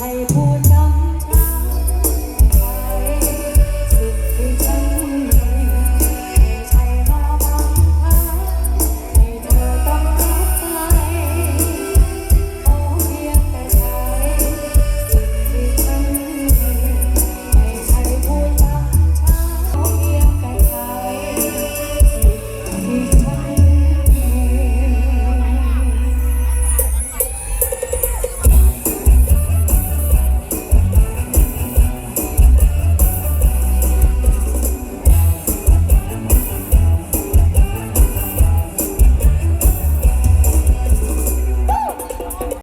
ให้ผู้